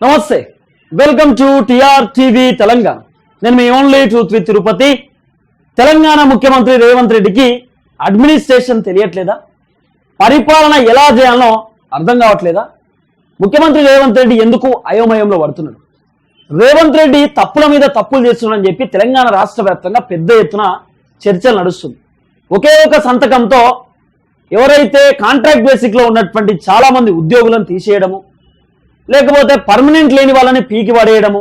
నమస్తే. Welcome to TR TV Telangana. నేను మీ only truth with Tirupati. Telangana ముఖ్యమంత్రి రేవంత్ రెడ్డికి అడ్మినిస్ట్రేషన్ తెలియట్లేదా? పరిపాలన ఎలా చేయాలో అర్థం కావట్లేదా? ముఖ్యమంత్రి రేవంత్ రెడ్డి ఎందుకు అయోమయంలో పడుతున్నాడు? రేవంత్ రెడ్డి తప్పుల మీద తప్పులు చేస్తున్నాడని చెప్పి తెలంగాణ రాష్ట్ర వ్యాప్తంగా పెద్ద ఎత్తున చర్చలు నడుస్తుంది ఒకే ఒక సంతకంతో ఎవరైతే కాంట్రాక్ట్ బేసిక్లో ఉన్నటువంటి చాలామంది ఉద్యోగులను తీసేయడము లేకపోతే పర్మనెంట్ లేని వాళ్ళని పీకి పడేయడము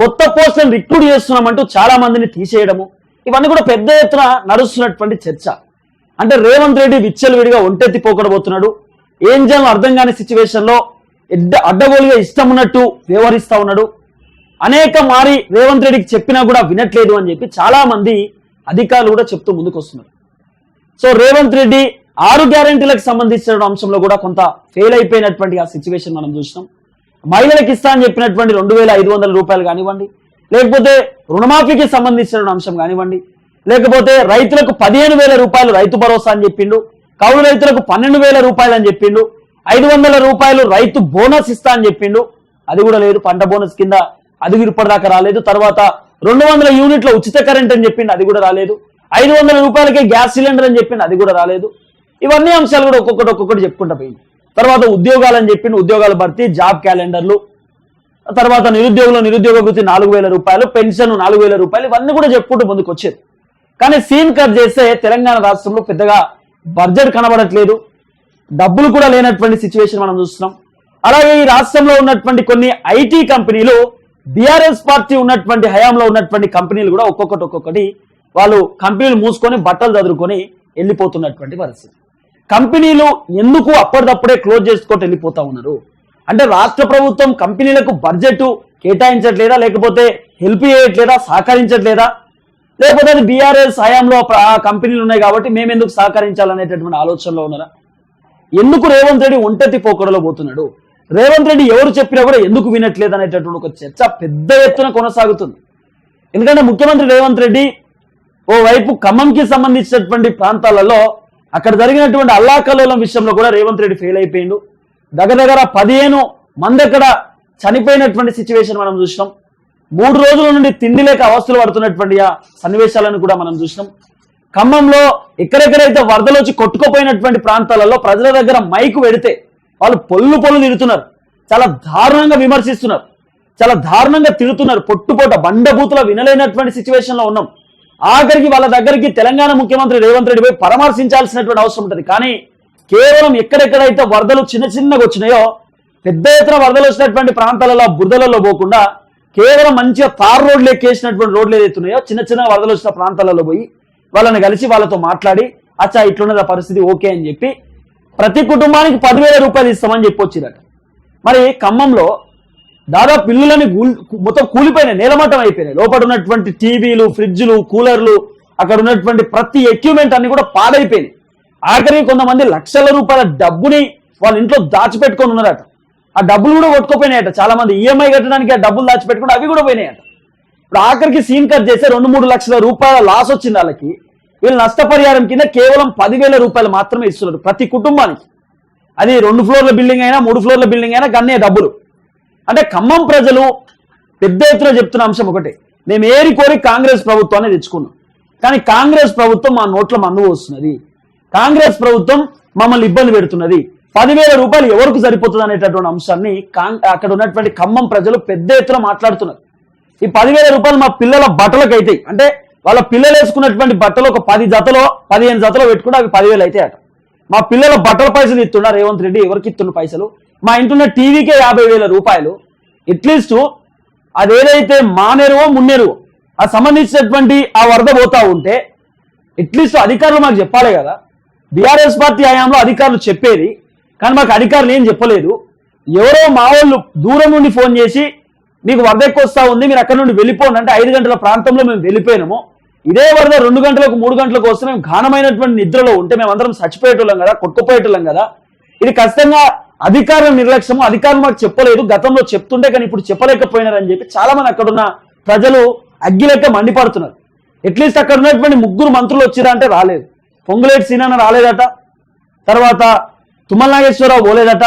కొత్త పోస్టులను రిక్రూట్ చేస్తున్నామంటూ చాలా మందిని తీసేయడము ఇవన్నీ కూడా పెద్ద ఎత్తున నడుస్తున్నటువంటి చర్చ. అంటే రేవంత్ రెడ్డి విచ్చలవిడిగా ఒంటెత్తి పోకడబోతున్నాడు. ఏం చేయాలో అర్థం కాని సిచ్యువేషన్లో ఎడ్డ అడ్డగోలుగా ఇష్టం ఉన్నట్టు వ్యవహరిస్తా ఉన్నాడు. అనేక మారి రేవంత్ రెడ్డికి చెప్పినా కూడా వినట్లేదు అని చెప్పి చాలా మంది అధికారులు కూడా చెప్తూ ముందుకు వస్తున్నారు సో రేవంత్ రెడ్డి ఆరు గ్యారంటీలకు సంబంధించిన అంశంలో కూడా కొంత ఫెయిల్ అయిపోయినటువంటి ఆ సిచ్యువేషన్ మనం చూసినాం. మహిళలకు ఇస్తా అని చెప్పినటువంటి రెండు వేల ఐదు వందల రూపాయలు కానివ్వండి లేకపోతే రుణమాఫీకి సంబంధించిన అంశం కానివ్వండి లేకపోతే రైతులకు పదిహేను వేల రూపాయలు రైతు భరోసా అని చెప్పిండు కౌలు రైతులకు పన్నెండు వేల రూపాయలు అని చెప్పిండు ఐదు వందల రూపాయలు రైతు బోనస్ ఇస్తా అని చెప్పిండు. అది కూడా లేదు పంట బోనస్ కింద అది ఇప్పటిదాకా రాలేదు. తర్వాత రెండు వందల యూనిట్ల ఉచిత కరెంట్ అని చెప్పిండు అది కూడా రాలేదు. ఐదు వందల రూపాయలకే గ్యాస్ సిలిండర్ అని చెప్పిండు అది కూడా రాలేదు. ఇవన్నీ అంశాలు కూడా ఒక్కొక్కటి ఒక్కొక్కటి చెప్పుకుంటా పోయింది. తర్వాత ఉద్యోగాలు అని ఉద్యోగాల భర్తీ జాబ్ క్యాలెండర్లు తర్వాత నిరుద్యోగులు నిరుద్యోగ వృత్తి నాలుగు వేల రూపాయలు పెన్షన్ నాలుగు వేల రూపాయలు ఇవన్నీ కూడా చెప్పుకుంటూ ముందుకు వచ్చేది. కానీ సీన్ కట్ చేస్తే తెలంగాణ రాష్ట్రంలో పెద్దగా బడ్జెట్ కనబడట్లేదు. డబ్బులు కూడా లేనటువంటి సిచ్యువేషన్ మనం చూస్తున్నాం. అలాగే ఈ రాష్ట్రంలో ఉన్నటువంటి కొన్ని ఐటీ కంపెనీలు బీఆర్ఎస్ పార్టీ ఉన్నటువంటి హయాంలో ఉన్నటువంటి కంపెనీలు కూడా ఒక్కొక్కటి ఒక్కొక్కటి వాళ్ళు కంపెనీలు మూసుకొని బట్టలు చదువుకొని వెళ్ళిపోతున్నటువంటి పరిస్థితి. కంపెనీలు ఎందుకు అప్పటిదప్పుడే క్లోజ్ చేసుకోవటం వెళ్ళిపోతా ఉన్నారు? అంటే రాష్ట్ర ప్రభుత్వం కంపెనీలకు బడ్జెట్ కేటాయించట్లేదా? లేకపోతే హెల్ప్ చేయట్లేదా? సహకరించట్లేదా? లేకపోతే అది బీఆర్ఎస్ హయాంలో ఆ కంపెనీలు ఉన్నాయి కాబట్టి మేము ఎందుకు సహకరించాలనేటటువంటి ఆలోచనలో ఉన్నారా? ఎందుకు రేవంత్ రెడ్డి ఒంటెత్తి పోకడలో పోతున్నాడు? రేవంత్ రెడ్డి ఎవరు చెప్పినా కూడా ఎందుకు వినట్లేదు అనేటటువంటి ఒక చర్చ పెద్ద ఎత్తున కొనసాగుతుంది. ఎందుకంటే ముఖ్యమంత్రి రేవంత్ రెడ్డి ఓవైపు ఖమ్మంకి సంబంధించినటువంటి ప్రాంతాలలో అక్కడ జరిగినటువంటి అల్లాకల్లోలం విషయంలో కూడా రేవంత్ రెడ్డి ఫెయిల్ అయిపోయిండు. దగ్గర దగ్గర పదిహేను మంది అక్కడ చనిపోయినటువంటి సిచ్యువేషన్ మనం చూసినాం. మూడు రోజుల నుండి తిండి లేక అవస్థలు పడుతున్నటువంటి ఆ సన్నివేశాలను కూడా మనం చూసినాం. ఖమ్మంలో ఎక్కడెక్కడైతే వరదలు వచ్చి కొట్టుకుపోయినటువంటి ప్రాంతాలలో ప్రజల దగ్గర మైకు పెడితే వాళ్ళు పొల్లు పొల్లు తిడుతున్నారు. చాలా దారుణంగా విమర్శిస్తున్నారు. చాలా దారుణంగా తిడుతున్నారు. పొట్టుపోట బండబూతుల వినలేనటువంటి సిచ్యువేషన్లో ఉన్నాం. ఆఖరికి వాళ్ళ దగ్గరికి తెలంగాణ ముఖ్యమంత్రి రేవంత్ రెడ్డి పోయి పరామర్శించాల్సినటువంటి అవసరం ఉంటుంది. కానీ కేవలం ఎక్కడెక్కడైతే వరదలు చిన్న చిన్నగా వచ్చినాయో పెద్ద ఎత్తున వరదలు వచ్చినటువంటి ప్రాంతాలలో బురదలలో పోకుండా కేవలం మంచిగా తార్ రోడ్లు ఎక్కేసినటువంటి రోడ్లు ఏదైతే ఉన్నాయో చిన్న చిన్న వరదలు వచ్చిన ప్రాంతాలలో పోయి వాళ్ళని కలిసి వాళ్ళతో మాట్లాడి అచ్చా ఇట్లున్నది ఆ పరిస్థితి ఓకే అని చెప్పి ప్రతి కుటుంబానికి పదివేల రూపాయలు ఇస్తామని చెప్పి వచ్చిరట. మరి ఖమ్మంలో దాదాపు పిల్లులని మొత్తం కూలిపోయినాయి నేలమట్టం అయిపోయినాయి. లోపల ఉన్నటువంటి టీవీలు ఫ్రిడ్జ్లు కూలర్లు అక్కడ ఉన్నటువంటి ప్రతి ఎక్విప్మెంట్ అన్ని కూడా పాడైపోయినాయి. ఆఖరికి కొంతమంది లక్షల రూపాయల డబ్బుని వాళ్ళ ఇంట్లో దాచిపెట్టుకొని ఉన్నారట. ఆ డబ్బులు కూడా కొట్టుకుపోయినాయట. చాలా మంది ఈఎంఐ కట్టడానికి ఆ డబ్బులు దాచిపెట్టుకుంటే అవి కూడా పోయినాయట. ఇప్పుడు ఆఖరికి సీన్ కట్ చేస్తే రెండు మూడు లక్షల రూపాయల లాస్ వచ్చింది వాళ్ళకి. వీళ్ళు నష్టపరిహారం కింద కేవలం పదివేల రూపాయలు మాత్రమే ఇస్తున్నారు ప్రతి కుటుంబానికి. అది రెండు ఫ్లోర్ల బిల్డింగ్ అయినా మూడు ఫ్లోర్ల బిల్డింగ్ అయినా గన్నే డబ్బులు. అంటే ఖమ్మం ప్రజలు పెద్ద ఎత్తున చెప్తున్న అంశం ఒకటే. మేము ఏరి కోరి కాంగ్రెస్ ప్రభుత్వాన్ని తెచ్చుకున్నాం. కానీ కాంగ్రెస్ ప్రభుత్వం మా నోట్ల మన్ను వస్తున్నది కాంగ్రెస్ ప్రభుత్వం మమ్మల్ని ఇబ్బంది పెడుతున్నది. పదివేల రూపాయలు ఎవరికి సరిపోతుంది అనేటటువంటి అంశాన్ని అక్కడ ఉన్నటువంటి ఖమ్మం ప్రజలు పెద్ద ఎత్తున మాట్లాడుతున్నారు. ఈ పదివేల రూపాయలు మా పిల్లల బట్టలకు అవుతాయి అంటే వాళ్ళ పిల్లలు వేసుకున్నటువంటి బట్టలు ఒక పది జతలో పదిహేను జతలో పెట్టుకుంటే అవి పదివేలు అయితే అట మా పిల్లల బట్టల పైసలు ఇస్తున్నారు. రేవంత్ రెడ్డి ఎవరికి ఇస్తున్న పైసలు? మా ఇంటున్న టీవీకే యాభై వేల రూపాయలు. అట్లీస్ట్ అదేదైతే మానేరువో మున్నేరువో ఆ సంబంధించినటువంటి ఆ వరద పోతా ఉంటే అట్లీస్ట్ అధికారులు మాకు చెప్పాలి కదా. బీఆర్ఎస్ పార్టీ హయాంలో అధికారులు చెప్పేది కానీ మాకు అధికారులు ఏం చెప్పలేదు. ఎవరో మా వాళ్ళు దూరం నుండి ఫోన్ చేసి మీకు వరద ఎక్కువ ఉంది మీరు అక్కడ నుండి వెళ్ళిపోండి. అంటే ఐదు గంటల ప్రాంతంలో మేము వెళ్ళిపోయినాము. ఇదే వరద రెండు గంటలకు మూడు గంటలకు వస్తే మేము ఘనమైనటువంటి నిద్రలో ఉంటే మేము అందరం చచ్చిపోయేటోళ్ళం కదా కొట్టుకుపోయేటోళ్ళం కదా. ఇది ఖచ్చితంగా అధికారుల నిర్లక్ష్యము అధికారులు మాకు చెప్పలేదు. గతంలో చెప్తుంటే కానీ ఇప్పుడు చెప్పలేకపోయినారని చెప్పి చాలా మంది అక్కడున్న ప్రజలు అగ్గిలెక్క మండిపడుతున్నారు. అట్లీస్ట్ అక్కడ ఉన్నటువంటి ముగ్గురు మంత్రులు వచ్చిరా అంటే రాలేదు. పొంగులేటి సీనన్న రాలేదట. తర్వాత తుమ్మల నాగేశ్వరరావు పోలేదట.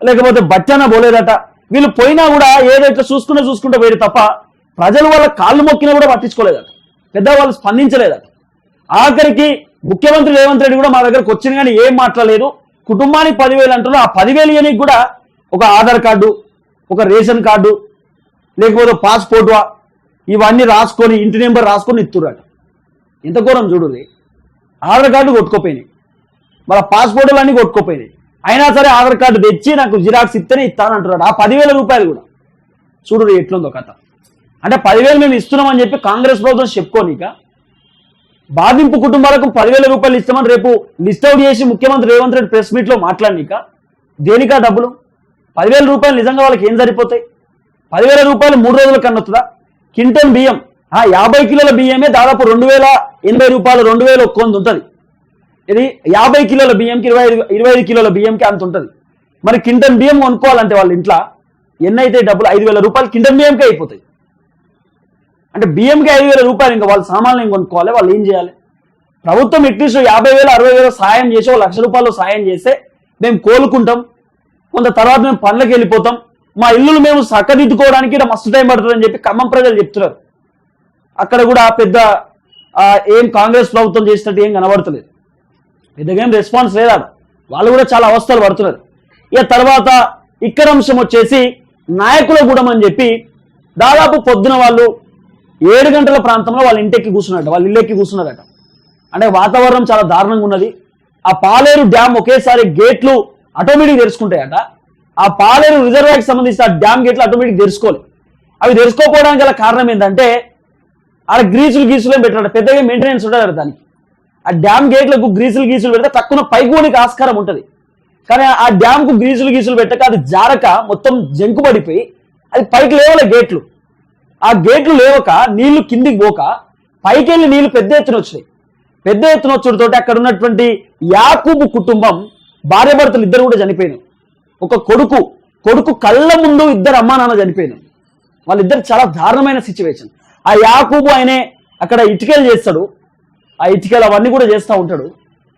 లేకపోతే బట్టన పోలేదట. వీళ్ళు పోయినా కూడా ఏదైతే చూసుకుంటే చూసుకుంటే పోయి తప్ప ప్రజలు వాళ్ళ కాళ్ళు మొక్కినా కూడా పట్టించుకోలేదట. పెద్దవాళ్ళు స్పందించలేదట. ఆఖరికి ముఖ్యమంత్రి రేవంత్ రెడ్డి కూడా మా దగ్గరకు వచ్చిన కానీ ఏం మాట్లాడలేదు. కుటుంబానికి పదివేలు అంటున్నా ఆ పదివేలు ఇయనికి కూడా ఒక ఆధార్ కార్డు ఒక రేషన్ కార్డు లేకపోతే పాస్పోర్టువా ఇవన్నీ రాసుకొని ఇంటి నెంబర్ రాసుకొని ఇస్తుర్రట ఎంత ఘోరం చూడుది ఆధార్ కార్డు కొట్టుకోపోయినాయి. వాళ్ళ పాస్పోర్టులు అన్నీ కొట్టుకోపోయినాయి. అయినా సరే ఆధార్ కార్డు తెచ్చి నాకు జిరాక్స్ ఇస్తేనే ఇస్తానంటున్నాడు ఆ పదివేల రూపాయలు కూడా. చూడు ఎట్లుందో కథ. అంటే పదివేలు మేము ఇస్తున్నామని చెప్పి కాంగ్రెస్ ప్రభుత్వం చెప్పుకోనిక బాధింపు కుటుంబాలకు పదివేల రూపాయలు ఇస్తామని రేపు లిస్ట్ అవుట్ చేసి ముఖ్యమంత్రి రేవంత్ రెడ్డి ప్రెస్ మీట్లో మాట్లాడినిక దేనికా డబ్బులు? పదివేల రూపాయలు నిజంగా వాళ్ళకి ఏం సరిపోతాయి? పదివేల రూపాయలు మూడు రోజుల కన్నొస్తుందా కింటన్ బియ్యం ఆ యాభై కిలోల బియ్యమే దాదాపు రెండు వేల ఎనభై రూపాయలు రెండు వేల ఒక్కొంది ఉంటుంది. ఇది యాభై కిలోల బియ్యంకి ఇరవై ఇరవై ఐదు కిలోల బియ్యంకి అంత ఉంటుంది. మరి కింటన్ బియ్యం కొనుక్కోవాలంటే వాళ్ళ ఇంట్లో ఎన్నైతే డబ్బులు ఐదు వేల రూపాయలు కింటన్ బియ్యంకే అయిపోతాయి. అంటే బియ్యంకి ఐదు వేల రూపాయలు ఇంకా వాళ్ళ సామాన్లు ఏం కొనుక్కోవాలి? వాళ్ళు ఏం చేయాలి? ప్రభుత్వం ఎట్లీస్ట్ యాభై వేలు అరవై వేలు సాయం చేసి ఒక లక్ష రూపాయలు సాయం చేస్తే మేము కోలుకుంటాం. కొంత తర్వాత మేము పనులకు వెళ్ళిపోతాం. మా ఇల్లులు మేము చక్కదిద్దుకోవడానికి ఇక్కడ మస్తు టైం పడుతుందని చెప్పి ఖమ్మం ప్రజలు చెప్తున్నారు. అక్కడ కూడా పెద్ద ఏం కాంగ్రెస్ ప్రభుత్వం చేసినట్టు ఏం కనబడతలేదు. పెద్దగా ఏం రెస్పాన్స్ లేదా వాళ్ళు కూడా చాలా అవస్థలు పడుతున్నారు. ఇక తర్వాత ఇక్కడ అంశం వచ్చేసి నాయకుల గూడెం అని చెప్పి దాదాపు పొద్దున వాళ్ళు ఏడు గంటల ప్రాంతంలో వాళ్ళ ఇంటెక్కి కూర్చున్నారట వాళ్ళ ఇల్లెక్కి కూర్చున్నారట. అంటే వాతావరణం చాలా దారుణంగా ఉన్నది. ఆ పాలేరు డ్యామ్ ఒకేసారి గేట్లు ఆటోమేటిక్ తెరుచుకుంటాయట. ఆ పాలేరు రిజర్వాయర్కి సంబంధించిన ఆ డ్యామ్ గేట్లు ఆటోమేటిక్ తెరుచుకోవాలి. అవి తెరుచుకోపోవడానికి గల కారణం ఏంటంటే ఆడ గ్రీసులు గీసులు ఏం పెట్టాడు పెద్దగా మెయింటెనెన్స్ ఉండదు దానికి. ఆ డ్యామ్ గేట్లకు గ్రీసులు గీసులు పెడితే తక్కువ పైకోనికి ఆస్కారం ఉంటుంది. కానీ ఆ డ్యామ్కు గ్రీసులు గీసులు పెట్టక అది జారక మొత్తం జంకు పడిపోయి అది పైకి లేవలే గేట్లు. ఆ గేట్లు లేవక నీళ్ళు కిందికి పోక పైకి వెళ్ళి నీళ్ళు పెద్ద ఎత్తున వచ్చినాయి. పెద్ద ఎత్తున వచ్చుడుతోటి అక్కడ ఉన్నటువంటి యాకూబు కుటుంబం భార్యాభర్తలు ఇద్దరు కూడా చనిపోయినారు. ఒక కొడుకు కొడుకు కళ్ళ ముందు ఇద్దరు అమ్మా నాన్న చనిపోయినారు. వాళ్ళిద్దరు చాలా దారుణమైన సిచ్యువేషన్ ఆ యాకూబు ఆయనే అక్కడ ఇటుకలు చేస్తాడు. ఆ ఇటుకలు అవన్నీ కూడా చేస్తూ ఉంటాడు.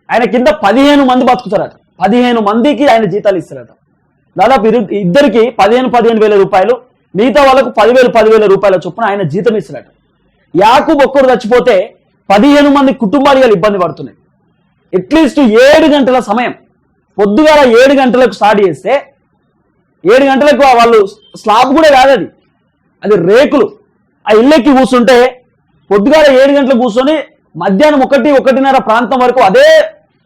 ఆయన కింద పదిహేను మంది బతుకుతారట. పదిహేను మందికి ఆయన జీతాలు ఇస్తారట. దాదాపు ఇద్దరికి పదిహేను పదిహేను వేల రూపాయలు మిగతా వాళ్ళకు పదివేలు పదివేల రూపాయల చొప్పున ఆయన జీతం ఇస్తారట యాకూబ్ ఒక్కరు చచ్చిపోతే పదిహేను మంది కుటుంబాలు ఇబ్బంది పడుతున్నాయి. అట్లీస్ట్ ఏడు గంటల సమయం పొద్దుగాల ఏడు గంటలకు స్టార్ట్ చేస్తే ఏడు గంటలకు వాళ్ళు స్లాబ్ కూడా కాదు అది. అది రేకులు. ఆ ఇల్లెక్కి కూర్చుంటే పొద్దుగాల ఏడు గంటలకు కూర్చొని మధ్యాహ్నం ఒకటి ఒకటిన్నర ప్రాంతం వరకు అదే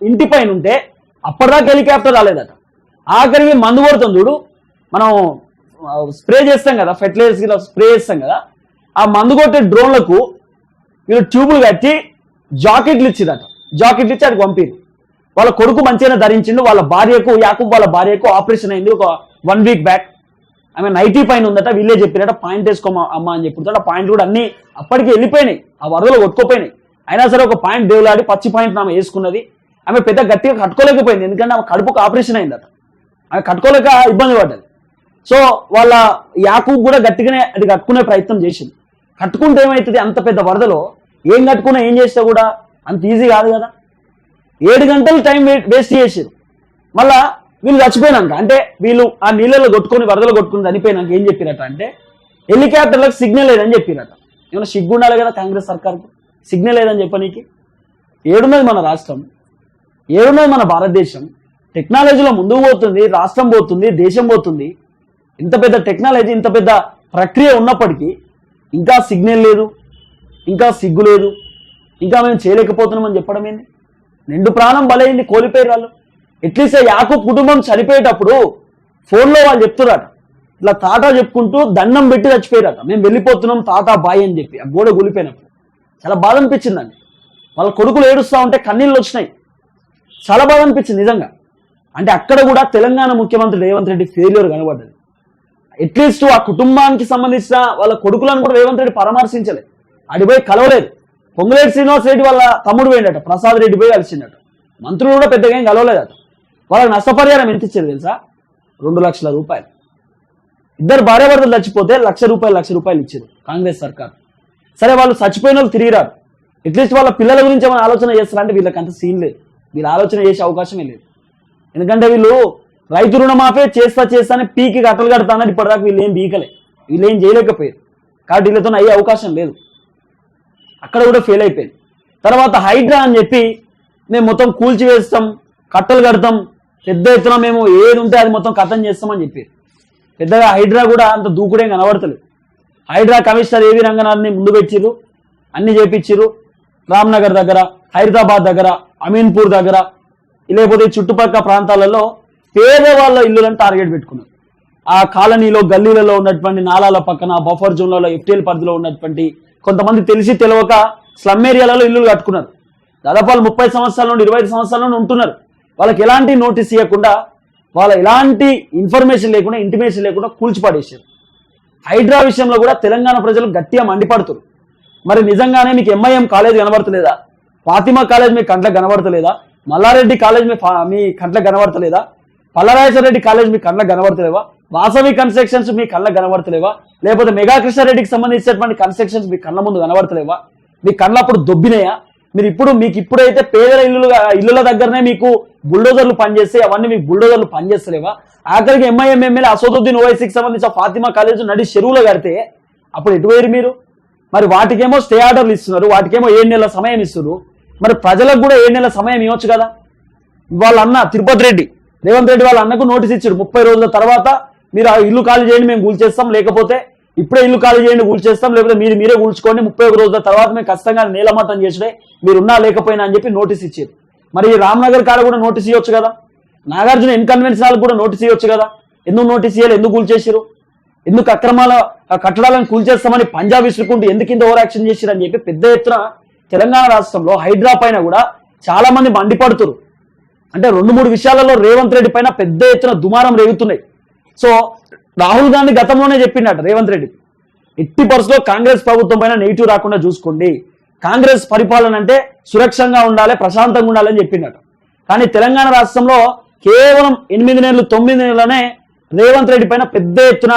ఇంటి పైన ఉంటే అప్పటిదాకా హెలికాప్టర్ రాలేదట. ఆఖరికి మందు కొడుతుంది చూడు. మనం స్ప్రే చేస్తాం కదా ఫెర్టిలైజర్స్ ఇలా స్ప్రే చేస్తాం కదా ఆ మందు కొట్టే డ్రోన్లకు వీళ్ళు ట్యూబులు కట్టి జాకెట్లు ఇచ్చిదట జాకెట్లు ఇచ్చి అది పంపిరు వాళ్ళ కొడుకు మంచిగానే ధరించిండు వాళ్ళ భార్యకు యాకూబ్ వాళ్ళ భార్యకు ఆపరేషన్ అయింది ఒక వన్ వీక్ బ్యాక్ ఆమె నైటీ పైన ఉందట వీళ్ళే చెప్పినట పాయింట్ వేసుకోమా అమ్మ అని చెప్పుకుంటాడు ఆ పాయింట్ కూడా అన్ని అప్పటికి వెళ్ళిపోయినాయి ఆ వరదలు కొట్టుకోపోయినాయి. అయినా సరే ఒక పాయింట్ దేవులాడి పచ్చి పాయింట్ ఆమె వేసుకున్నది. ఆమె పెద్ద గట్టిగా కట్టుకోలేకపోయింది ఎందుకంటే ఆమె కడుపుకు ఆపరేషన్ అయిందట. ఆమె కట్టుకోలేక ఇబ్బంది పడ్డది. సో వాళ్ళ యాకూబ్ కూడా గట్టిగానే అది కట్టుకునే ప్రయత్నం చేసింది. కట్టుకుంటే ఏమవుతుంది అంత పెద్ద వరదలో ఏం కట్టుకున్నా ఏం చేస్తే కూడా అంత ఈజీ కాదు కదా. ఏడు గంటలు టైం వేస్ట్ చేసారు మళ్ళా వీళ్ళు చచ్చిపోయినాక అంటే వీళ్ళు ఆ నీళ్ళలో కొట్టుకొని వరదలు కొట్టుకుని చనిపోయినాక ఏం చెప్పిరట అంటే హెలికాప్టర్లకు సిగ్నల్ లేదని చెప్పిరట. ఏమైనా సిగ్గు ఉండాలి కదా కాంగ్రెస్ సర్కార్కు? సిగ్నల్ లేదని చెప్పనీకి ఏడున్నది మన రాష్ట్రం. ఏడున్నది మన భారతదేశం. టెక్నాలజీలో ముందుకు పోతుంది రాష్ట్రం పోతుంది దేశం పోతుంది. ఇంత పెద్ద టెక్నాలజీ ఇంత పెద్ద ప్రక్రియ ఉన్నప్పటికీ ఇంకా సిగ్నల్ లేదు ఇంకా సిగ్గు లేదు ఇంకా మేము చేయలేకపోతున్నామని చెప్పడం ఏంది? నిండు ప్రాణం బలైంది కోల్పోయారు వాళ్ళు. ఎట్లీస్ట్ యాకు కుటుంబం చనిపోయేటప్పుడు ఫోన్లో వాళ్ళు చెప్తున్నారట ఇట్లా తాటా చెప్పుకుంటూ దండం పెట్టి చచ్చిపోయారట మేము వెళ్ళిపోతున్నాం తాతా బాయ్ అని చెప్పి. ఆ గోడ కూలిపోయినప్పుడు. చాలా బాధ అనిపించిందండి వాళ్ళ కొడుకులు ఏడుస్తూ ఉంటే కన్నీళ్ళు వచ్చినాయి. చాలా బాధ అనిపించింది నిజంగా. అంటే అక్కడ కూడా తెలంగాణ ముఖ్యమంత్రి రేవంత్ రెడ్డి ఫెయిల్యూర్ కనబడ్డది. అట్లీస్ట్ ఆ కుటుంబానికి సంబంధించిన వాళ్ళ కొడుకులను కూడా రేవంత్ రెడ్డి పరామర్శించలేదు అడిపోయి కలవలేదు. పొంగులేటి శ్రీనివాస్ రెడ్డి వాళ్ళ తమ్ముడు పోయిండట ప్రసాద్ రెడ్డి పోయి కలిసిండట. మంత్రులు కూడా పెద్దగా ఏం కలవలేదట. వాళ్ళకి నష్టపరిహారం ఎంత ఇచ్చారు తెలుసా? రెండు లక్షల రూపాయలు. ఇద్దరు భార్యాభర్తలు చచ్చిపోతే లక్ష రూపాయలు లక్ష రూపాయలు ఇచ్చారు కాంగ్రెస్ సర్కార్. సరే వాళ్ళు చచ్చిపోయిన వాళ్ళు తిరిగిరారు అట్లీస్ట్ వాళ్ళ పిల్లల గురించి ఏమైనా ఆలోచన చేస్తారంటే వీళ్ళకి అంత సీన్ లేదు. వీళ్ళు ఆలోచన చేసే అవకాశమే లేదు. ఎందుకంటే వీళ్ళు రైతు రుణమాఫే చేస్తా చేస్తానే పీకి కట్టలు కడతానని ఇప్పటిదాకా వీళ్ళు ఏం బీకలే వీళ్ళు ఏం చేయలేకపోయారు. కాబట్టి వీళ్ళతో అయ్యే అవకాశం లేదు. అక్కడ కూడా ఫెయిల్ అయిపోయింది తర్వాత హైడ్రా అని చెప్పి మేము మొత్తం కూల్చివేస్తాం కట్టలు కడతాం పెద్ద ఎత్తున మేము ఏది ఉంటే అది మొత్తం కథం చేస్తామని చెప్పారు. పెద్దగా హైడ్రా కూడా అంత దూకుడేం కనబడతలేదు. హైడ్రా కమిషనర్ ఏవి రంగనాథ్ని ముందు పెట్టిరు అన్ని చేపించిర్రు. రామ్నగర్ దగ్గర హైదరాబాద్ దగ్గర అమీన్పూర్ దగ్గర లేకపోతే చుట్టుపక్కల ప్రాంతాలలో పేదవాళ్ళ ఇల్లులను టార్గెట్ పెట్టుకున్నారు ఆ కాలనీలో గల్లీలలో ఉన్నటువంటి నాలాల పక్కన బఫర్ జోన్లలో ఎఫ్టీఎల్ పరిధిలో ఉన్నటువంటి కొంతమంది తెలిసి తెలియక స్లమ్ ఏరియాలలో ఇల్లులు కట్టుకున్నారు. దాదాపు వాళ్ళు ముప్పై సంవత్సరాల నుండి ఇరవై ఐదు సంవత్సరాల నుండి ఉంటున్నారు. వాళ్ళకి ఎలాంటి నోటీస్ ఇవ్వకుండా వాళ్ళ ఎలాంటి ఇన్ఫర్మేషన్ లేకుండా ఇంటిమేషన్ లేకుండా కూల్చిపాడేశారు. హైడ్రా విషయంలో కూడా తెలంగాణ ప్రజలు గట్టిగా మండిపడుతున్నారు మరి నిజంగానే మీకు ఎంఐఎం కాలేజ్ కనబడతలేదా? ఫాతిమా కాలేజ్ మీ కంట్లకు కనబడతలేదా? మల్లారెడ్డి కాలేజ్ మీ మీ కంట్లకు కనబడతలేదా? పల్లరాజరెడ్డి కాలేజ్ మీ కళ్ళ కనబడతలేవా? వాసవి కన్స్ట్రక్షన్స్ మీ కళ్ళ కనబడతలేవా? లేకపోతే మెగా కృష్ణారెడ్డికి సంబంధించినటువంటి కన్స్ట్రక్షన్స్ మీ కళ్ళ ముందు కనబడతలేవా? మీ కళ్ళ అప్పుడు దొబ్బినాయా? మీరు ఇప్పుడు మీకు ఇప్పుడైతే పేదల ఇల్లు ఇల్లుల దగ్గరనే మీకు బుల్డోజర్లు పనిచేస్తే అవన్నీ మీకు బుల్డోజర్లు పనిచేస్తలేవా? ఆఖరికి ఎంఐఎం ఎమ్మెల్యే అసదుద్దీన్ ఓవైసీకి సంబంధించిన ఫాతిమా కాలేజ్ నడి చెరువులో కడితే అప్పుడు ఎటు పోయారు మీరు? మరి వాటికేమో స్టే ఆర్డర్లు ఇస్తున్నారు వాటికేమో ఏడు నెలల సమయం ఇస్తున్నారు. మరి ప్రజలకు కూడా ఏడు నెలల సమయం ఇవ్వచ్చు కదా? వాళ్ళన్న తిరుపతి రెడ్డి రేవంత్ రెడ్డి వాళ్ళ అన్నకు నోటీస్ ఇచ్చారు ముప్పై రోజుల తర్వాత మీరు ఆ ఇల్లు ఖాళీ చేయండి మేము కూల్చేస్తాం. లేకపోతే ఇప్పుడే ఇల్లు ఖాళీ చేయండి కూల్చేస్తాం. లేకపోతే మీరు మీరే కూల్చుకోండి. ముప్పై ఒక రోజుల తర్వాత మేము ఖచ్చితంగా నీలమట్టం చేసిడే మీరు ఉన్నా లేకపోయినా అని చెప్పి నోటీస్ ఇచ్చారు. మరి ఈ రామ్నగర్ కాడ కూడా నోటీస్ ఇవ్వచ్చు కదా? నాగార్జున ఇన్కన్వెన్షన్ కూడా నోటీస్ ఇవ్వచ్చు కదా? ఎందుకు నోటీస్ ఇవ్వాలి ఎందుకు కూల్చేసారు ఎందుకు అక్రమాల కట్టడాలను కూల్చేస్తామని పంజాబ్ విసురుకుంటూ ఎందుకు ఇంత ఓవర్ యాక్షన్ చేసిరని చెప్పి పెద్ద ఎత్తున తెలంగాణ రాష్ట్రంలో హైడ్రా పైన కూడా చాలా మంది మండిపడుతురు అంటే రెండు మూడు విషయాలలో రేవంత్ రెడ్డి పైన పెద్ద ఎత్తున దుమారం రేగుతున్నాయి. సో రాహుల్ గాంధీ గతంలోనే చెప్పిండట రేవంత్ రెడ్డి. ఎట్టి పరిస్థితుల్లో కాంగ్రెస్ ప్రభుత్వం పైన నెగిటివ్ రాకుండా చూసుకోండి. కాంగ్రెస్ పరిపాలన అంటే సురక్షంగా ఉండాలి ప్రశాంతంగా ఉండాలని చెప్పిండట. కానీ తెలంగాణ రాష్ట్రంలో కేవలం ఎనిమిది నెలలు తొమ్మిది నెలలనే రేవంత్ రెడ్డి పైన పెద్ద ఎత్తున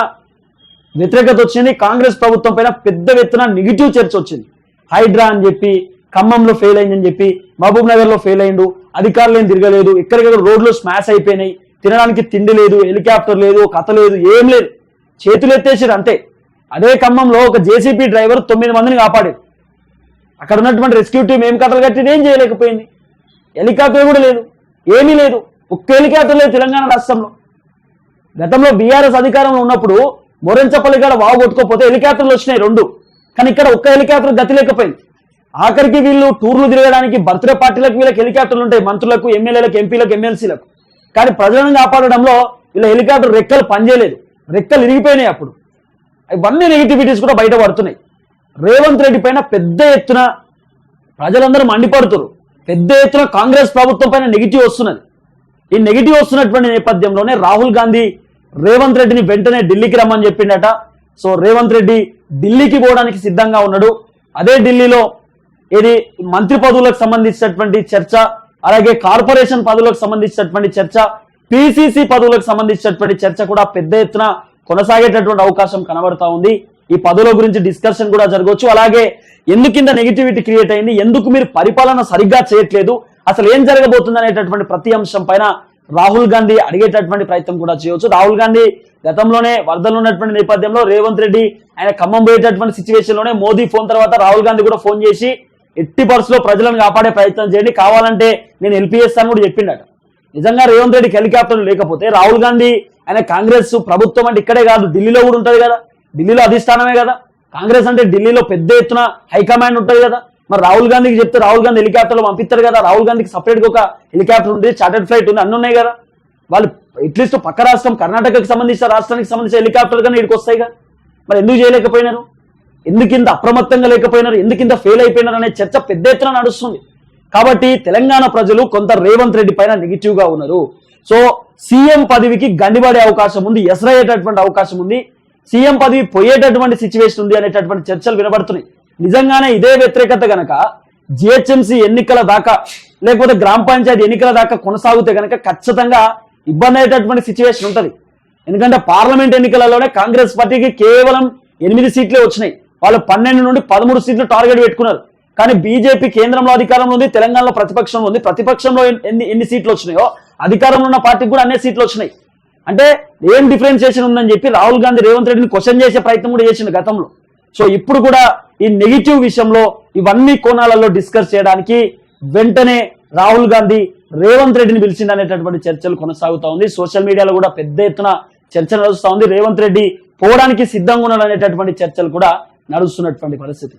వ్యతిరేకత వచ్చింది. కాంగ్రెస్ ప్రభుత్వం పైన పెద్ద ఎత్తున నెగిటివ్ చర్చ వచ్చింది. హైడ్రా అని చెప్పి ఖమ్మంలో ఫెయిల్ అయిందని చెప్పి మహబూబ్ నగర్లో ఫెయిల్ అయిండు. అధికారులు ఏం తిరగలేదు. ఎక్కడికక్కడ రోడ్లు స్మాష్ అయిపోయినాయి. తినడానికి తిండి లేదు హెలికాప్టర్ లేదు కథ లేదు ఏం లేదు. చేతులు ఎత్తేసారు అంతే. అదే ఖమ్మంలో ఒక జేసీపీ డ్రైవర్ తొమ్మిది మందిని కాపాడాడు. అక్కడ ఉన్నటువంటి రెస్క్యూ టీం ఏం కథలు కట్టింది? ఏం చేయలేకపోయింది. హెలికాప్టర్ కూడా లేదు. ఏమీ లేదు. ఒక్క హెలికాప్టర్ లేదు తెలంగాణ రాష్ట్రంలో. గతంలో బీఆర్ఎస్ అధికారంలో ఉన్నప్పుడు మొరంచపల్లి గడ వాగు కొట్టుకోపోతే హెలికాప్టర్లు వచ్చినాయి రెండు. కానీ ఇక్కడ ఒక్క హెలికాప్టర్ గతి లేకపోయింది. ఆఖరికి వీళ్ళు టూర్లు తిరగడానికి బర్త్డే పార్టీలకు వీళ్ళకి హెలికాప్టర్లు ఉంటాయి. మంత్రులకు ఎమ్మెల్యేలకు ఎంపీలకు ఎమ్మెల్సీలకు. కానీ ప్రజలను కాపాడడంలో వీళ్ళ హెలికాప్టర్ రెక్కలు పనిచేయలేదు. రెక్కలు ఇరిగిపోయినాయి అప్పుడు. ఇవన్నీ నెగిటివిటీస్ కూడా బయట పడుతున్నాయి రేవంత్ రెడ్డి పైన పెద్ద ఎత్తున ప్రజలందరూ మండిపడుతున్నారు పెద్ద ఎత్తున కాంగ్రెస్ ప్రభుత్వం పైన నెగిటివ్ వస్తున్నది. ఈ నెగిటివ్ వస్తున్నటువంటి నేపథ్యంలోనే రాహుల్ గాంధీ రేవంత్ రెడ్డిని వెంటనే ఢిల్లీకి రమ్మని చెప్పిండట. సో రేవంత్ రెడ్డి ఢిల్లీకి పోవడానికి సిద్ధంగా ఉన్నాడు. అదే ఢిల్లీలో ఇది మంత్రి పదవులకు సంబంధించినటువంటి చర్చ అలాగే కార్పొరేషన్ పదవులకు సంబంధించినటువంటి చర్చ పిసిసి పదవులకు సంబంధించినటువంటి చర్చ కూడా పెద్ద ఎత్తున కొనసాగేటటువంటి అవకాశం కనబడతా ఉంది. ఈ పదవుల గురించి డిస్కషన్ కూడా జరగవచ్చు. అలాగే ఎందుకింత నెగిటివిటీ క్రియేట్ అయింది? ఎందుకు మీరు పరిపాలన సరిగ్గా చేయట్లేదు? అసలు ఏం జరగబోతుంది అనేటటువంటి ప్రతి అంశం పైన రాహుల్ గాంధీ అడిగేటటువంటి ప్రయత్నం కూడా చేయవచ్చు. రాహుల్ గాంధీ గతంలోనే వరదలు ఉన్నటువంటి నేపథ్యంలో రేవంత్ రెడ్డి ఆయన ఖమ్మం పోయేటటువంటి సిచ్యువేషన్లోనే మోదీ ఫోన్ తర్వాత రాహుల్ గాంధీ కూడా ఫోన్ చేసి ఎట్టి పరిస్థితుల్లో ప్రజలను కాపాడే ప్రయత్నం చేయండి. కావాలంటే నేను హెల్ప్ అని కూడా చెప్పిండట. నిజంగా రేవంత్ రెడ్డికి హెలికాప్టర్లు లేకపోతే రాహుల్ గాంధీ ఆయన కాంగ్రెస్ ప్రభుత్వం అంటే ఇక్కడే కాదు ఢిల్లీలో కూడా ఉంటుంది కదా. ఢిల్లీలో అధిష్టానమే కదా. కాంగ్రెస్ అంటే ఢిల్లీలో పెద్ద ఎత్తున హైకమాండ్ ఉంటుంది కదా. మరి రాహుల్ గాంధీకి చెప్తే రాహుల్ గాంధీ హెలికాప్టర్లో పంపిస్తారు కదా. రాహుల్ గాంధీకి సపరేట్గా ఒక హెలికాప్టర్ ఉంది చార్టర్డ్ ఫ్లైట్ ఉంది అన్ని ఉన్నాయి కదా. వాళ్ళు అట్లీస్ట్ పక్క రాష్ట్రం కర్ణాటకకి సంబంధించిన రాష్ట్రానికి సంబంధించిన హెలికాప్టర్ కానీ ఇక్కడికి వస్తాయిగా. మరి ఎందుకు చేయలేకపోయినారు? ఎందుకింత అప్రమత్తంగా లేకపోయినారు? ఎందుకింత ఫెయిల్ అయిపోయినారు అనే చర్చ పెద్ద ఎత్తున నడుస్తుంది. కాబట్టి తెలంగాణ ప్రజలు కొంత రేవంత్ రెడ్డి పైన నెగిటివ్గా ఉన్నారు. సో సీఎం పదవికి గండిపడే అవకాశం ఉంది ఎసరయ్యేటటువంటి అవకాశం ఉంది సీఎం పదవి పోయేటటువంటి సిచ్యువేషన్ ఉంది అనేటటువంటి చర్చలు వినబడుతున్నాయి. నిజంగానే ఇదే వ్యతిరేకత గనక జిహెచ్ఎంసీ ఎన్నికల దాకా లేకపోతే గ్రామ పంచాయతీ ఎన్నికల దాకా కొనసాగితే గనక ఖచ్చితంగా ఇబ్బంది అయ్యేటటువంటి సిచ్యువేషన్ ఉంటుంది. ఎందుకంటే పార్లమెంట్ ఎన్నికలలోనే కాంగ్రెస్ పార్టీకి కేవలం ఎనిమిది సీట్లే వచ్చినాయి. వాళ్ళు పన్నెండు నుండి పదమూడు సీట్లు టార్గెట్ పెట్టుకున్నారు. కానీ బీజేపీ కేంద్రంలో అధికారంలో ఉంది తెలంగాణలో ప్రతిపక్షంలో ఉంది. ప్రతిపక్షంలో ఎన్ని ఎన్ని సీట్లు వచ్చినాయో అధికారంలో ఉన్న పార్టీకి కూడా అన్ని సీట్లు వచ్చినాయి. అంటే ఏం డిఫరెన్షియేషన్ ఉందని చెప్పి రాహుల్ గాంధీ రేవంత్ రెడ్డిని క్వశ్చన్ చేసే ప్రయత్నం కూడా చేసిన గతంలో. సో ఇప్పుడు కూడా ఈ నెగిటివ్ విషయంలో ఇవన్నీ కోణాలలో డిస్కస్ చేయడానికి వెంటనే రాహుల్ గాంధీ రేవంత్ రెడ్డిని పిలిచింది అనేటటువంటి చర్చలు కొనసాగుతా ఉంది. సోషల్ మీడియాలో కూడా పెద్ద ఎత్తున చర్చ నడుస్తూ ఉంది. రేవంత్ రెడ్డి పోవడానికి సిద్ధంగా ఉన్నాడు అనేటటువంటి చర్చలు కూడా నడుస్తున్నటువంటి పరిస్థితి.